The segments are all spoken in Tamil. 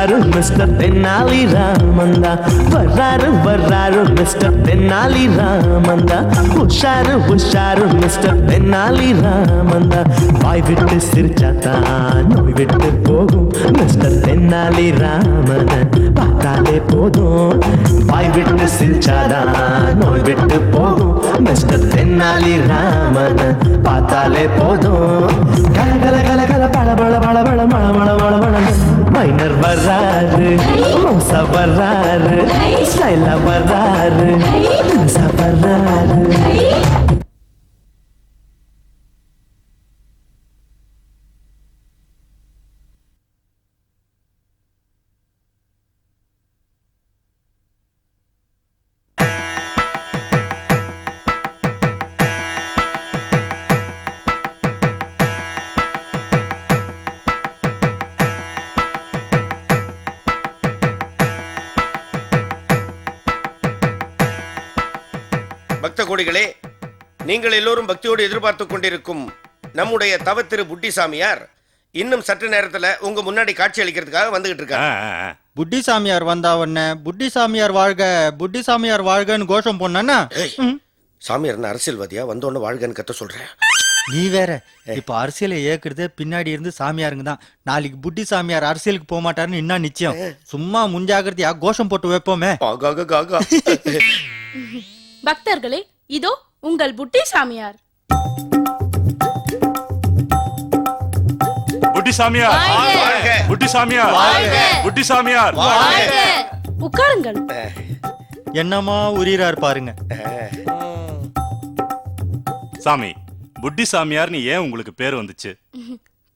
வர்றாரு மிஸ்டர் தென்னாலி ராமந்தா வர்றாரு வர்றாரு மிஸ்டர் தென்னாலி ராமந்தா உஷாரு உஷாரு மிஸ்டர் தென்னாலி ராமந்தா வாய் விட்டு சிரிச்சாத்தான் நோய் விட்டு போகும் மிஸ்டர் தென்னாலி ராமன் பார்த்தாலே போதும். வாய் விட்டு சிரிச்சாதான் நோய் விட்டு போகும் மிஸ்டர் தென்னாலி ராமன் பார்த்தாலே போதும். கல கல கல கல பழ பழ பழ பழ மழ மழ மழ மழ மைனர் வர்றாரு மோசா வர்றாரு ஸ்டைலா வர்றாரு வர்றாரு கோடிகளே நீங்கள் எல்லோரும் பக்தியோடு எதிர்பார்த்து கொண்டிருக்கும் நம்முடைய தவத்திரு புட்டி சாமியார் இன்னும் சற்று நேரத்துல உங்க முன்னாடி காட்சி அளிக்கிறதுக்காக வந்துகிட்டு இருக்காரு. புட்டி சாமியார் வந்தா உடனே புட்டி சாமியார் வாழ்க புட்டி சாமியார் வாழ்கன்னு கோஷம் போனா சாமியார் அரசியல்வாதியா? வந்தோன்னு வாழ்கன்னு கத்த சொல்றேன் நீ வேற இப்ப அரசியலை ஏக்குறது பின்னாடி இருந்து சாமியாருங்க தான். நாளைக்கு புட்டி சாமியார் அரசியலுக்கு போக மாட்டாருன்னு என்ன நிச்சயம் சும்மா முன்ஜாகிரதையா கோஷம் போட்டு வைப்போமே. பக்தர்களே இதோ உங்கள் புட்டி சாமியார் புட்டி சாமியார். புட்டி சாமியார் புட்டி சாமியார் உட்காருங்கள். என்னமா உரியறார் பாருங்க. சாமி புட்டி சாமியார்னு ஏன் உங்களுக்கு பேர் வந்துச்சு?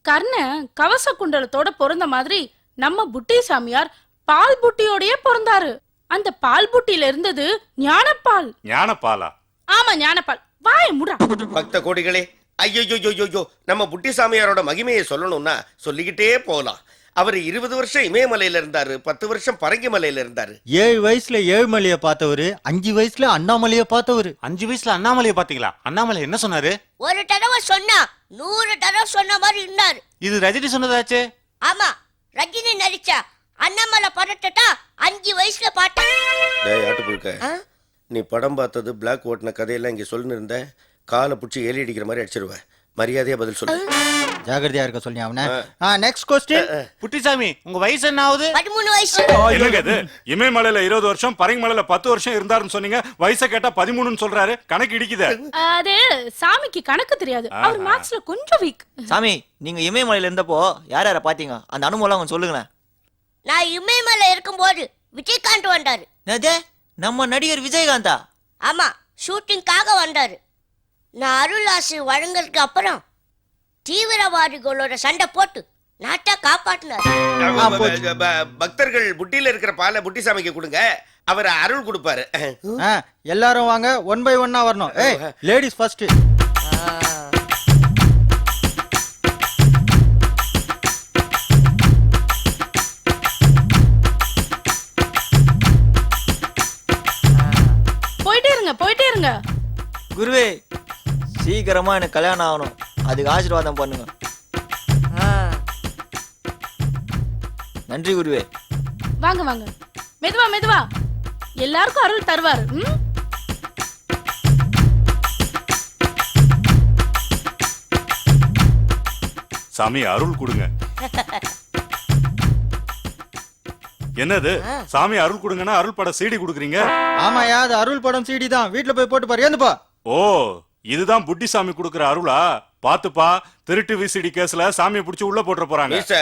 கர்ண கவச குண்டலத்தோட பிறந்த மாதிரி நம்ம புட்டி சாமியார் பால் புட்டியோடயே பிறந்தாரு. அந்த பால் புட்டியில இருந்தது ஞானப்பால். ஞானபாலா ஆமா ஞானப்பால். வாய முடா பக்த கோடிகளே ஐயோ நம்ம புட்டி சாமியாரோட மகிமையை சொல்லணும்னா சொல்லிக்கிட்டே போகலாம் அவர் இருபது வருஷம் இமயமலையில இருந்தாரு பத்து வருஷம் பரங்கிமலையில இருந்தாரு. ஏழு வயசுல ஏழுமலைய பார்த்தவரு அஞ்சு வயசுல அண்ணாமலைய பார்த்தவரு. அஞ்சு வயசுல அண்ணாமலையை பாத்தீங்களா அண்ணாமலை என்ன சொன்னாரு? ஒரு தடவை சொன்னா நூறு தடவை சொன்ன மாதிரி இருந்தாரு. இது ரஜினி சொன்னதாச்சே? ஆமா ரஜினி நடிச்சா அண்ணாமலை படத்தை அஞ்சு வயசுல பார்த்தேன். நீ படம் பார்த்தது பிளாக் ஓட்டின கதையெல்லாம் இங்க சொல்லின்னு இருந்த காலை பிடிச்சி ஏலி அடிக்கிற மாதிரி அடிச்சிருவேன் மரியாதையா பதில் சொல்லு. ஜாகிரதையா இருக்க சொல்லி அவன? நெக்ஸ்ட் கொஸ்டின் புட்டிசாமி உங்க வயசு என்ன ஆகுது? பதிமூணு வயசு. என்னங்க இது? இமயமலையில இருபது வருஷம் பரங்கிமலையில பத்து வருஷம் இருந்தாருன்னு சொன்னீங்க. வயசை கேட்டா பதிமூணுன்னு சொல்றாரு. கணக்கு இடிக்குதே. அது சாமிக்கு கணக்கு தெரியாது. அவர் மேக்ஸ்ல கொஞ்சம் வீக் சாமி நீங்க இமயமலையில இருந்தப்போ யார் யாரை பாத்தீங்க அந்த அனுபவம் கொஞ்சம் சொல்லுங்களேன். நான் இமயமலை இருக்கும்போது விஜயகாந்த் வந்தாரு. என்னது? நம்ம நடிகர் விஜயகாந்தா? ஆமா ஷூட்டிங்காக வந்தாரு. நான் அருளாசு வழங்குறதுக்கு அப்புறம் தீவிரவாதிகளோட சண்டை போட்டு நாட்டை ப- ப- பக்தர்கள் புட்டியில இருக்கிற பாலை புட்டி சாமிக்கு கொடுங்க. அவர் அருள் கொடுப்பாரு. எல்லாரும் வாங்க. ஒன் பை ஒன்னா வரணும். ஏய் லேடிஸ் ஃபர்ஸ்ட் இருங்க குருவே சீக்கிரமா எனக்கு கல்யாணம் ஆகணும். அதுக்கு ஆசீர்வாதம் பண்ணுங்க. நன்றி குருவே. வாங்க வாங்க. மெதுவா மெதுவா. எல்லாருக்கும் அருள் தருவாரு ம்? சாமி அருள் கொடுங்க. என்னது? சாமி அருள் கொடுங்கன்னா அருள் பட சீடி கொடுக்குறீங்க? ஆமாயா அது அருள் படம் சிடி தான். வீட்ல போய் போட்டு பாரு ஏந்துப்பா. ஓ இதுதான் புட்டி சாமி கொடுக்குற அருளா? பாத்துப்பா திருட்டு விசிடி கேஸ்ல சாமியை பிடிச்சி உள்ள போட்டுற போறாங்க. மீச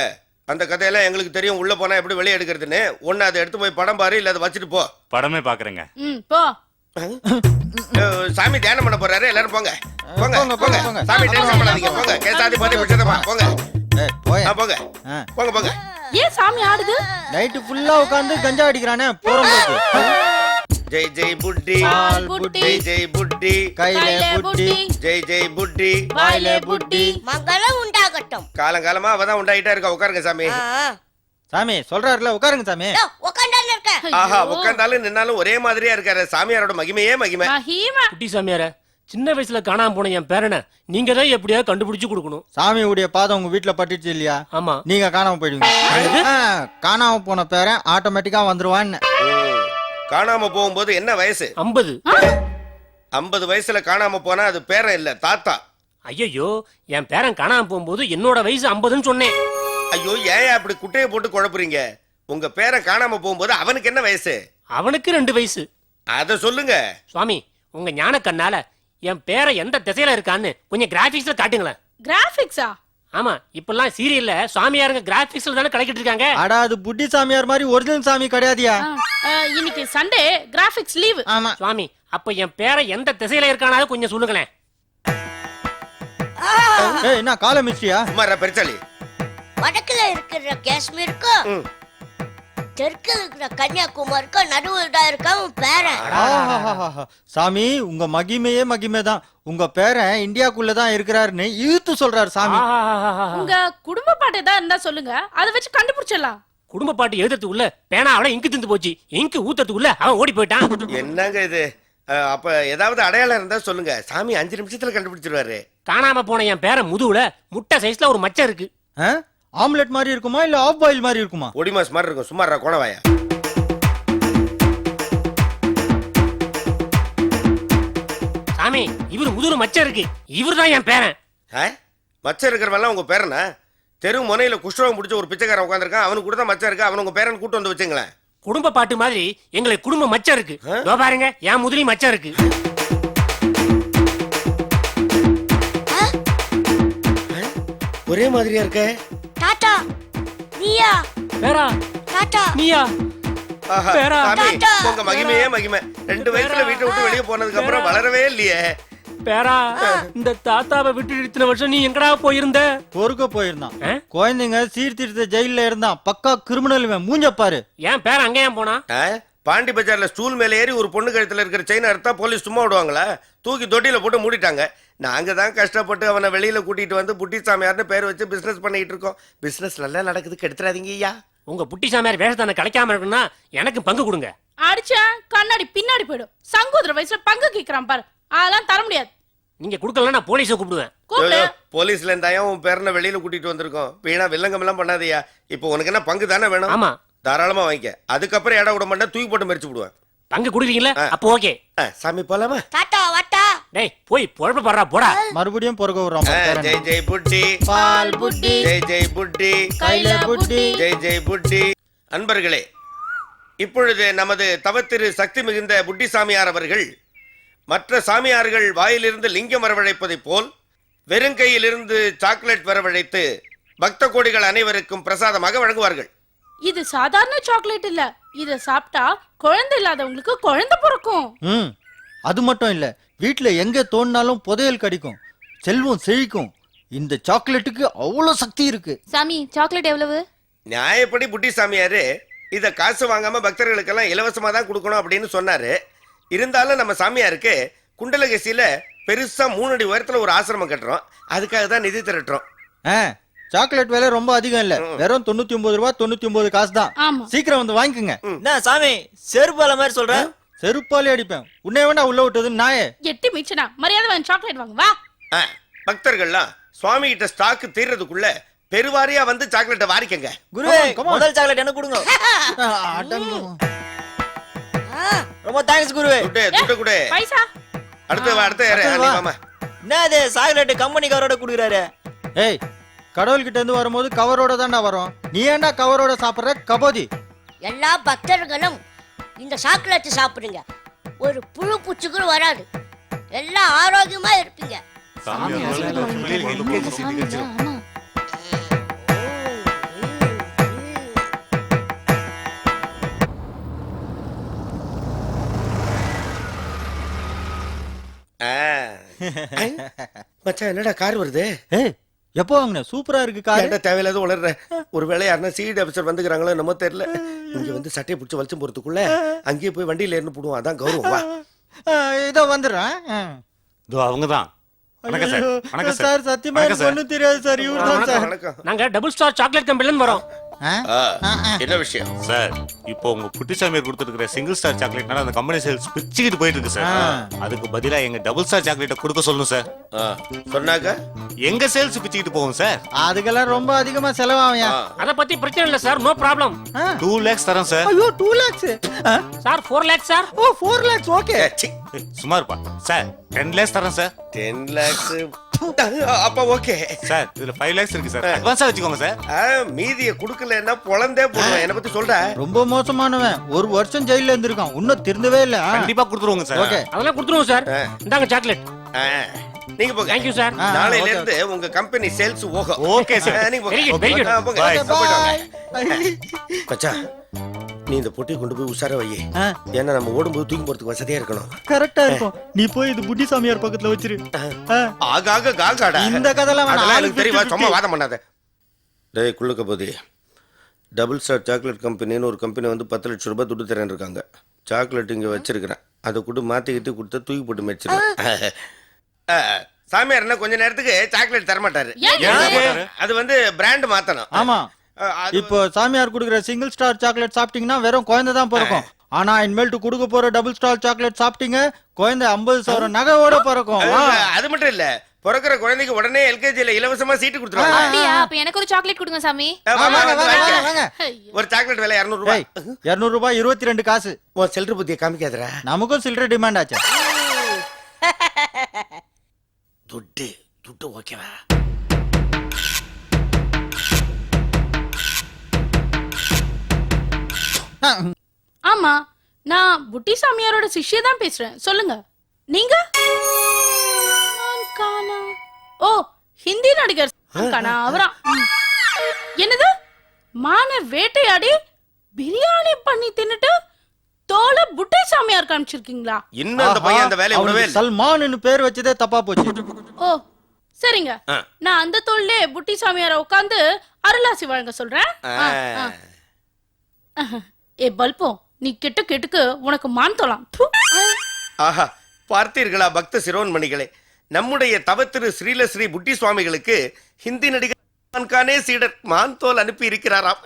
அந்த கதையெல்லாம் எங்களுக்கு தெரியும். உள்ள போனா எப்படி வெளியே எடுக்கிறதுன்னு? ஒன்னு அதை எடுத்து போய் படம் பாரு இல்ல அதை வச்சுட்டு போ. படமே பாக்குறேங்க. ம் போ. சாமி தியானம் பண்ண போறாரு. எல்லாரும் போங்க. போங்க போங்க. சாமி டென்ஷன் பண்ணாதீங்க. போங்க. கேசாதி பாதி போங்க. போய் போங்க. போங்க போங்க. ஏன் சாமி ஆடுது? நைட்டு ஃபுல்லா உட்கார்ந்து கஞ்சா அடிக்கிறானே போறோம் ஜெய் ஜெய் புட்டி. புட்டி. ஜெய் ஜெய் புட்டி. கையில புட்டி. ஜெய் ஜெய் புட்டி. வாயில புட்டி. மங்களம் உண்டாகட்டும். அவதான் உண்டாயிட்டா இருக்கா? உட்காருங்க சாமி. சாமி சொல்றாருல உட்காருங்க சாமி. இருக்கேன். ஆஹா. உட்கார்ந்தாலும் நின்னாலும் ஒரே மாதிரியா இருக்காரு. சாமியாரோட மகிமையே மகிமை. மகிமா. புட்டி சாமியார. சின்ன வயசுல காணாம போன என் பேரனை நீங்க தான் எப்படியாவது கண்டுபிடிச்சு கொடுக்கணும். சாமியுடைய பாதம் உங்க வீட்டுல பட்டுச்சு இல்லையா? ஆமா. நீங்க காணாம போயிடுவீங்க. ஆ, காணாம போன பேரன் ஆட்டோமேட்டிக்கா வந்துருவான்னு. காணாம போகும்போது என்ன வயசு? ஐம்பது. ஐம்பது வயசுல காணாம போனா அது பேரன் இல்ல தாத்தா. ஐயோ என் பேரன் காணாம போகும்போது என்னோட வயசு ஐம்பதுன்னு சொன்னேன். ஐயோ ஏன் அப்படி குட்டையை போட்டு குழப்புறீங்க? உங்க பேரன் காணாம போகும்போது அவனுக்கு என்ன வயசு? அவனுக்கு ரெண்டு வயசு. அத சொல்லுங்க. சுவாமி உங்க ஞான கண்ணால என் பேரை எந்த திசையில இருக்கான்னு கொஞ்சம் கிராபிக்ஸ்ல காட்டுங்களேன். கிராபிக்ஸா ஆமா இப்பெல்லாம் சீரியல்ல சுவாமியாருங்க கிராபிக்ஸ்ல தானே கலக்கிட்டு இருக்காங்க? அடா அது புட்டி சாமியார் மாதிரி ஒரிஜினல் சாமி கிடையாதியா? இன்னைக்கு சண்டே கிராபிக்ஸ் லீவு ஆமா. சுவாமி அப்ப என் பேரை எந்த திசையில இருக்கானாவது கொஞ்சம் சொல்லுங்களேன். ஏய் என்ன கால மிஸ்டியா சும்மாரா பெருச்சாளி வடக்குல இருக்கிற காஷ்மீருக்கும் ம். தெற்குல இருக்கிற கன்னியாகுமரிக்கும் நடுவில் தான் இருக்க உன் பேரன். ஆஹாஹாஹா. சாமி உங்க மகிமையே மகிமை தான். உங்க பேரன் இந்தியாக்குள்ள தான் இருக்கிறாருன்னு இழுத்து சொல்றாரு சாமி. உங்க குடும்ப பாட்டு ஏதாவது இருந்தா சொல்லுங்க. அதை வச்சு கண்டுபிடிச்சிடலாம். குடும்ப பாட்டு எழுதுறதுக்குள்ள பேனா அவள இங்கு திந்து போச்சு. இங்கு ஊத்துறதுக்குள்ள அவன் ஓடி போயிட்டான். என்னங்க இது? அஹ், அப்ப ஏதாவது அடையாளம் இருந்தா சொல்லுங்க. சாமி அஞ்சு நிமிஷத்துல கண்டுபிடிச்சிருவாரு. காணாம போன என் பேரை முதுகுல முட்டை சைஸ்ல ஒரு மச்சம் இருக்கு. ஆ? ஆம்லெட் மாதிரி இருக்குமா இல்ல ஆஃப் பாயில் மாதிரி இருக்குமா? ஒடிமாஸ் மாதிரி இருக்கும். சும்மாரா கோணவாயா. சாமி இவர் முதுகுல மச்சம் இருக்கு. இவர் தான் என் பேரன். ஆ? மச்சம் இருக்கிறவெல்லாம் உங்க பேரனா? தெரு முனையில குஷ்டவம் பிடிச்ச ஒரு பிச்சைக்காரன் உட்காந்துருக்கான் அவனுக்கு கூட தான் மச்சம் இருக்கு. அவன் உங்க பேரன் கூட்டு வந்து வச்சுங்களேன். குடும்ப பாட்டு மாதிரி எங்களுக்கு குடும்ப மச்சம் இருக்கு. இதோ பாருங்க என் முதுலி மச்சம் இருக்கு. ஒரே மாதிரியா இருக்க? நீயா. பேரா. டாட்டா. நீயா. ஆஹா, பேரா. சாமி டாட்டா. உங்க மகிமையே மகிமை. ரெண்டு வயசுல வீட்டை விட்டு வெளியே போனதுக்கு அப்புறம் வளரவே இல்லையே. பேரா இந்த தாத்தாவை விட்டு இத்தனை வருஷம் நீ எங்கடா போயிருந்த? பொறுக்க போயிருந்தான். ஆ? குழந்தைங்க சீர்திருத்த ஜெயில இருந்தான். பக்கா கிரிமினல் இவன். மூஞ்ச பாரு. என் பேரன் அங்க ஏன் போனா? ஆ? பாண்டி பஜார்ல ஸ்டூல் மேல ஏறி ஒரு பொண்ணு கழுத்துல இருக்கிற செயின் அறுத்தா போலீஸ் சும்மா விடுவாங்களா? தூக்கி தொட்டியில போட்டு மூடிட்டாங்க. நாங்க தான் கஷ்டப்பட்டு அவனை வெளியில கூட்டிட்டு வந்து புட்டி சாமியார்னு பேர் வச்சு பிசினஸ் பண்ணிட்டு இருக்கோம். பிசினஸ் நல்லா நடக்குது கெடுத்துறாதீங்க ஐயா. உங்க புட்டி சாமியார் வேஷத்தான கிடைக்காம இருக்குன்னா எனக்கு பங்கு கொடுங்க. அடிச்சா கண்ணாடி பின்னாடி போயிடும். சங்கோதர வயசுல பங்கு கேக்குறான் பாரு. அதெல்லாம் தர முடியாது. நீங்க கொடுக்கலன்னா நான் போலீஸை கூப்பிடுவேன். கூப்பிடு. ஐயோ, போலீஸ்ல இருந்தாயா உன் பேரனை வெளியில கூட்டிட்டு வந்திருக்கோம்? வீணா வில்லங்கம் எல்லாம் பண்ணாதயா இப்போ உனக்கு என்ன பங்கு தானே வேணும்? ஆமா. தாராளமா வாங்கிக்க. அதுக்கப்புறம் இடம் விட மாட்டேன் தூக்கி போட்டு மறிச்சு விடுவேன். பங்கு கொடுக்குறீங்களா? ஆ. அப்போ ஓகே. ஆ, சாமி போலாமா? டாட்டா டேய் போய் பொழப்ப பாடுறா போடா. மறுபடியும் பொறுக்க பாரு ஜெய் ஜெய் புட்டி. பால் புட்டி. ஜெய் ஜெய் புட்டி. கையில புட்டி. ஜெய் ஜெய் புட்டி. அன்பர்களே இப்பொழுது நமது தவத்திரு சக்தி மிகுந்த புட்டி சாமியார் அவர்கள் மற்ற சாமியார்கள் வாயிலிருந்து லிங்கம் வரவழைப்பதைப் போல் வெறுங்கையிலிருந்து சாக்லேட் வரவழைத்து பக்த கோடிகள் அனைவருக்கும் பிரசாதமாக வழங்குவார்கள். இது சாதாரண சாக்லேட் இல்ல. இத சாப்பிட்டா குழந்தை இல்லாதவங்களுக்கு குழந்தை பிறக்கும். அது மட்டும் இல்ல வீட்ல எங்க தோண்டினாலும் புதையல் கிடைக்கும் செல்வம் செழிக்கும். இந்த சாக்லேட்டுக்கு அவ்வளவு சக்தி இருக்கு. சாமி சாக்லேட் எவ்வளவு? நியாயப்படி புட்டி சாமியாரு இத காசு வாங்காம பக்தர்களுக்கெல்லாம் இலவசமா தான் கொடுக்கணும் அப்படின்னு சொன்னாரு. இருந்தாலும் நம்ம சாமியாருக்கு குண்டலகசியில பெருசா மூணு அடி உயரத்துல ஒரு ஆசிரமம் கட்டுறோம். அதுக்காக தான் நிதி திரட்டுறோம். ஆ சாக்லேட் விலை ரொம்ப அதிகம் இல்ல. வெறும் தொண்ணூத்தி ஒன்பது ரூபா தொண்ணூத்தி ஒன்பது காசு தான். ஆமா. சீக்கிரம் வந்து வாங்கிக்கோங்க. என்ன சாமி செருப்பால மாதிரி சொல்ற? செருப்பாலே அடிப்பேன். உன்னை வேணா உள்ள விட்டது நாயே. எட்டி மிச்சனா மரியாதை வாங்க சாக்லேட் வாங்க வா. ஆ, பக்தர்கள்லாம் சுவாமி கிட்ட ஸ்டாக் தீர்றதுக்குள்ள பெருவாரியா வந்து சாக்லேட்டை வாரிக்கங்க. குருவே Come on, come on. முதல் சாக்லேட் எனக்கு கொடுங்க. ரொம்ப தேங்க்ஸ் குருவே. துட்டு துட்டு கொடு பைசா. அடுத்து வா அடுத்து ஏறு. அடுத்து நீ வா. வாம்மா. என்ன இது சாக்லேட் கம்பெனிக்காரோட குடுக்குறாரு? ஏய் கடவுள் கிட்ட இருந்து வரும்போது கவரோட தான்டா வரும். நீ ஏன்டா கவரோட சாப்பிடுற? கபோதி. எல்லா பக்தர்களும் இந்த சாக்லேட் சாப்பிடுங்க. ஒரு புழு பூச்சிகூட வராது. எல்லாம் ஆரோக்கியமா இருப்பீங்க. ஆமா. ஆ. ஐ, மச்சான் என்னடா கார் வருது? ஏய் எப்போ வாங்கின? சூப்பரா இருக்கு காரு. தேவையில்லாத உளர்ற? ஒரு வேளை யாருன்னா சிடி ஆஃபீஸர் வந்துக்கிறாங்களோ என்னமோ தெரியல. இங்க வந்து சட்டையை பிடிச்சி வலிச்சு போறதுக்குள்ள அங்கேயே போய் வண்டியில ஏறினு போடுவோம். அதான் கௌரவம். வா. இதோ வந்துடுறேன். இதோ அவங்க தான் வணக்கம் சார். வணக்கம் சார் சத்தியமா எனக்கு ஒண்ணும் தெரியாது சார். இவரு தான் சார். நாங்க டபுள் ஸ்டார் சாக்லேட் கம்பெனில இருந்து வரோம். என்ன விஷயம்? சார் இப்போ உங்க குட்டிசாமியார் கொடுத்துருக்கிற சிங்கிள் ஸ்டார் சாக்லேட்னால அந்த கம்பெனி சேல்ஸ் பிச்சுக்கிட்டு போயிட்டு இருக்கு சார். அதுக்கு பதிலா எங்க டபுள் ஸ்டார் சாக்லேட்டை கொடுக்க சொல்லணும் சார். சொன்னாக்க? எங்க சேல்ஸ் பிச்சுக்கிட்டு போகும் சார். அதுக்கெல்லாம் ரொம்ப அதிகமா செலவாகும் அத பத்தி பிரச்சனை இல்ல sir no problem two lakhs தரோம் சார். ஐயோ two lakhs sir four lakhs sir. Oh four lakhs okay சும்மா இருப்பா. சார் டென் லேக்ஸ் தரோம் சார். 10 lakhs. அப்ப ஓகே. சார் இதுல ஃபைவ் லேக்ஸ் இருக்கு சார். அட்வான்ஸா வச்சுக்கோங்க சார். மீதிய குடுக்கலன்னா பொழந்தே போடுவேன். என்ன பத்தி சொல்ற. ரொம்ப மோசமானவன். ஒரு வருஷம் ஜெயில இருந்திருக்கான். இன்னும் திருந்தவே இல்ல? கண்டிப்பா கொடுத்துருவோங்க சார். ஓகே. அதெல்லாம் கொடுத்துருவோம் சார். இந்தாங்க சாக்லேட் நீங்க போங்க. தேங்க்யூ சார் ஆ, நாளையில ஓகே, இருந்து உங்க கம்பெனி சேல்ஸ் ஓகும். ஓகே சார் நீங்க போங்க. போங்க. Bye. ஆ, போயிட்டு வாங்க. பாய் மச்சான் நீ இந்த பொட்டியை கொண்டு போய் உஷாரா வை ஆ. ஏன்னா நம்ம ஓடும்போது தூக்கி போறதுக்கு வசதியா இருக்கணும். கரெக்டா இருக்கும். நீ போய் இது புட்டி சாமியார் பக்கத்துல வச்சிரு. ஆ. ஆகாக காகாடா இந்த கதைலாம் வேணாம். அதெல்லாம் ஆளு எனக்கு தெரியுமா. 50-50. சும்மா வாதம் பண்ணாத. டேய் குள்ளுக்க போதி. டபுள் ஸ்டார் சாக்லேட் கம்பெனின்னு ஒரு கம்பெனி வந்து பத்து லட்சம் ரூபாய் துட்டு தரேன் இருக்காங்க. சாக்லேட் இங்க வச்சிருக்கிறேன். அதை கூட மாத்தி கிட்டி கொடுத்தா தூக்கி போட்டு மேய்ச்சிருக்கேன் சாமியார் என்ன கொஞ்ச நேரத்துக்கு சாக்லேட் தர மாட்டாரு ஏன்? ஏன்? அது வந்து பிராண்ட் மாத்தணும். ஆமா. அஹ், இப்போ சாமியார் குடுக்குற சிங்கிள் ஸ்டார் சாக்லேட் சாப்பிட்டீங்கன்னா வெறும் குழந்தை தான் பிறக்கும். ஆனா இனிமேல்ட்டு கொடுக்க போற டபுள் ஸ்டார் சாக்லேட் சாப்பிட்டீங்க குழந்தை ஐம்பது சவரம் நகையோட பிறக்கும். அது- மட்டும் இல்ல. பிறக்கிற குழந்தைக்கு உடனே எல்கேஜில இலவசமா சீட்டு கொடுத்துருவாங்க. அப்படியா? அப்ப எனக்கு ஒரு சாக்லேட் கொடுங்க சாமி. ஒரு சாக்லேட் விலை இரநூறு ரூபாய் ஏய், 200 ரூபாய் இருபத்தி ரெண்டு காசு. உன் செல்ற புத்திய காமிக்காதடா. நமக்கும் சில்லறை டிமாண்ட் ஆச்சு. துட்டு துட்டு ஓகேவா ஆமா நான் புட்டி சாமியாரோட சிஷ்ய தான் பேசுறேன். சொல்லுங்க. நீங்க. ஓ ஹிந்தி நடிகர். காணா அவரா? ம். என்னது? மான வேட்டையாடி பிரியாணி பண்ணி தின்னுட்டு தோலை புட்டி சாமியார் காமிச்சிருக்கீங்களா? இன்னும் அந்த பையன்? அந்த வேலையை விடவே சல்மான்னு பேர் வச்சதே தப்பா போச்சு. ஓ சரிங்க. நான் அந்த தோல்லே புட்டி சாமியார உட்காந்து அருளாசி வழங்க சொல்றேன். ஏ பல்போ நீ கெட்ட கெட்டுக்கு உனக்கு மான் தொலாம். ஆஹா பார்த்தீர்களா பக்த சிரோன்மணிகளே? நம்முடைய தவத்திரு ஸ்ரீலஸ்ரீ புட்டி சுவாமிகளுக்கு ஹிந்தி நடிகர் சீடர் மான்தோல் அனுப்பி இருக்கிறாராம்.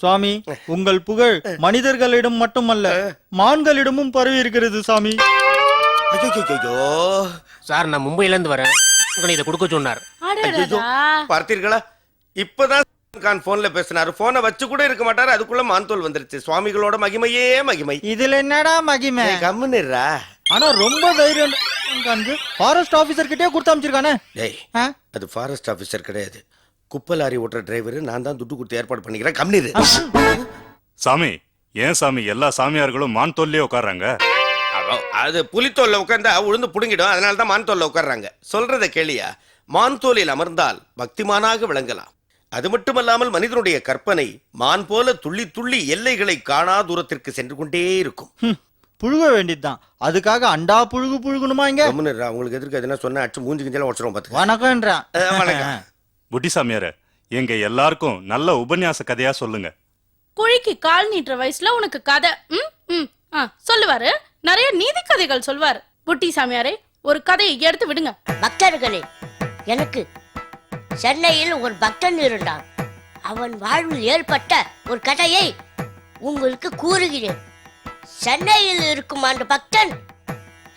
சுவாமி உங்கள் புகழ் மனிதர்களிடம் மட்டுமல்ல மான்களிடமும் பரவி இருக்கிறது சாமி ஐயோ சார் நான் மும்பைல இருந்து வரேன். உங்களை இதை கொடுக்க சொன்னார். பார்த்தீர்களா? இப்பதான் கான் போன்ல பேசினாரு. போனை வச்சு கூட இருக்க மாட்டாரு. அதுக்குள்ள மான்தோல் வந்துருச்சு. சுவாமிகளோட மகிமையே மகிமை. இதுல என்னடா மகிமை? கம்முன்னுறா ஆனா ரொம்ப தைரியம். ஃபாரஸ்ட் ஆபீசர் கிட்டே கொடுத்து அமைச்சிருக்கானே. டேய்? அது ஃபாரஸ்ட் ஆபீசர் கிடையாது. குப்பை லாரி ஓட்டுற டிரைவர் நான் தான் துட்டு கொடுத்து ஏற்பாடு பண்ணிக்கிறேன். கம்னிரு சாமி ஏன் சாமி? எல்லா சாமியார்களும் மான் தோல்லே உட்கார்றாங்க அது புலித்தோல்ல உட்கார்ந்தா உளுந்து புடுங்கிடும். அதனால தான் மான்தோல்ல உட்கார்றாங்க. சொல்றத கேளியா? மான்தோலில் அமர்ந்தால் பக்திமானாக விளங்கலாம். அது மட்டுமல்லாமல் மனிதனுடைய கற்பனை மான் போல துள்ளி துள்ளி எல்லைகளை காணா தூரத்திற்கு சென்று கொண்டே இருக்கும். புழுக வேண்டியதுதான். அதுக்காக அண்டா புழுகு புழுகணுமா இங்க? கம்முன்னுறா, உங்களுக்கு எதிர்க்க எதுனா சொன்னா? அச்சு மூஞ்சி கிஞ்சலாம் உடச்சிரும் பாத்துக்க. வணக்கம்ன்றான். வணக்கம். புட்டி சாமியார எங்க எல்லாருக்கும் நல்ல உபன்யாச கதையா சொல்லுங்க. குழிக்கு கால் நீட்டுற வயசுல உனக்கு கதை. ம் ம் ஆ சொல்லுவாரு. நிறைய நீதி கதைகள் சொல்வாரு. புட்டி சாமியாரே ஒரு கதையை எடுத்து விடுங்க. பக்தர்களே எனக்கு சென்னையில் ஒரு பக்தன் இருந்தான். அவன் வாழ்வில் ஏற்பட்ட ஒரு கதையை உங்களுக்கு கூறுகிறேன். சென்னையில் இருக்கும் அந்த பக்தன்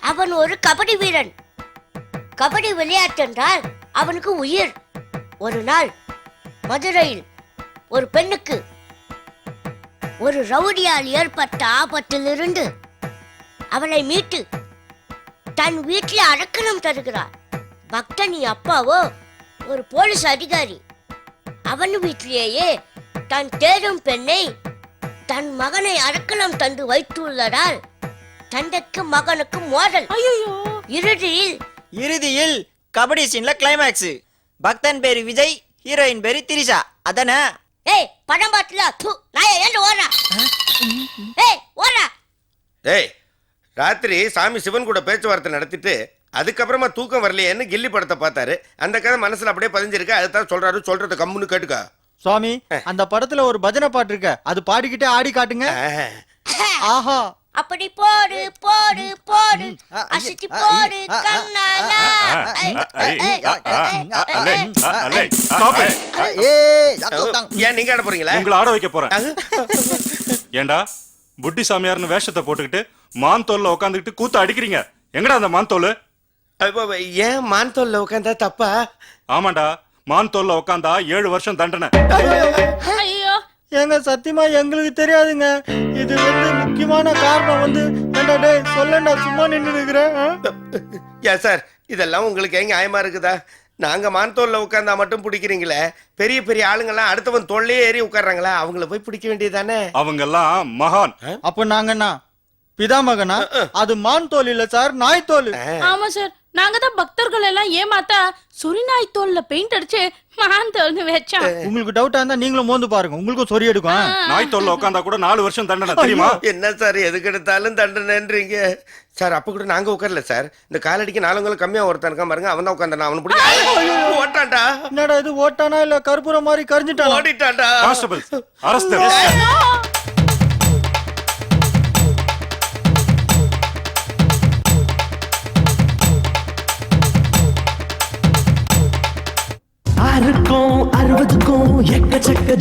அவன் ஒரு கபடி வீரன். கபடி விளையாட்டென்றால் அவனுக்கு உயிர். ஒரு நாள் மதுரையில் ஒரு பெண்ணுக்கு ஒரு ரவுடியால் ஏற்பட்ட ஆபத்திலிருந்து அவளை மீட்டு தன் வீட்டில் அடக்கணம் தருகிறார். பக்தனி அப்பாவோ ஒரு போலீஸ் அதிகாரி. அவன் வீட்டிலேயே தன் தேடும் பெண்ணை தன் மகனை அடக்கலம் தந்து வைத்துள்ளதால் தந்தைக்கு மகனுக்கு மோதல். ஐயோ இறுதியில் இறுதியில் கபடி சீன்ல கிளைமேக்ஸ் பக்தன் பேரு விஜய் ஹீரோயின் பேரு திரிஷா. அதானே ஏய் படம் பாட்டுல தூ நாய ஏண்டு ஓடுறா? ஏய் ஓடுறா. டேய் ராத்திரி சாமி சிவன் கூட பேச்சுவார்த்தை நடத்திட்டு அதுக்கப்புறமா தூக்கம் வரலையேன்னு கில்லி படத்தை பார்த்தாரு அந்த கதை மனசுல அப்படியே பதிஞ்சிருக்கு அதுதான் சொல்றாரு சொல்றது கம்முன்னு கேட்டுக்க சுவாமி அந்த படத்துல ஒரு பஜனை பாட்டு இருக்க அது பாடிக்கிட்டே ஆடி காட்டுங்க ஆஹ். அப்படி போடு போடு போடு அசிச்சு போடு கண்ணாலா. ஏன் நீங்க ஆட போறீங்களா உங்களை ஆட வைக்க போறேன் ஏண்டா புட்டி சாமியார்னு வேஷத்தை போட்டுக்கிட்டு மான் தோல்ல உட்காந்துக்கிட்டு கூத்து அடிக்கிறீங்க எங்கடா அந்த மான் தோல் ஏன் மான் தோல்ல உட்காந்தா தப்பா? ஆமாண்டா மான் தோல்ல உட்காந்தா ஏழு வருஷம் தண்டனை. ஐயோ. ஏங்க சத்தியமா எங்களுக்கு தெரியாதுங்க. இது வந்து முக்கியமான காரணம் வந்து ஏண்டா டேய் சொல்லண்டா சும்மா நின்று இருக்கிறேன் ஏன் சார் இதெல்லாம் உங்களுக்கு எங்க நியாயமா இருக்குதா? நாங்க மான் தோல்ல உட்காந்தா மட்டும் பிடிக்கிறீங்களே. பெரிய பெரிய ஆளுங்கெல்லாம் அடுத்தவன் தோல்லையே ஏறி உட்கார்றாங்களா அவங்கள போய் பிடிக்க வேண்டியதானே அவங்கெல்லாம் மகான். அப்ப நாங்கண்ணா? பிதாமகனா அது மான் தோல் இல்ல சார் நாய் தோல். ஆமா சார். நாங்க தான் பக்தர்கள் எல்லாம் ஏமாத்தா சுரிநாய் தோல்ல பெயிண்ட் அடிச்சு மான் தோல்னு வச்சான் உங்களுக்கு டவுட்டா இருந்தா நீங்களும் மோந்து பாருங்க. உங்களுக்கும் சொறி எடுக்கும். நாய் தோல்ல உட்காந்தா கூட நாலு வருஷம் தண்டனை தெரியுமா? என்ன சார் எதுக்கு எடுத்தாலும் தண்டனைன்றீங்க? சார் அப்ப கூட நாங்க உட்காரல சார். இந்த காலடிக்கு நாலுங்களும் கம்மியா ஒருத்தன் இருக்கான் பாருங்க அவன் தான் உட்காந்தான் அவனு பிடிக்க ஓட்டான்டா. என்னடா இது ஓட்டானா இல்ல கற்பூரம் மாதிரி கரிஞ்சிட்டானா? ஓடிட்டான்டா. Arrest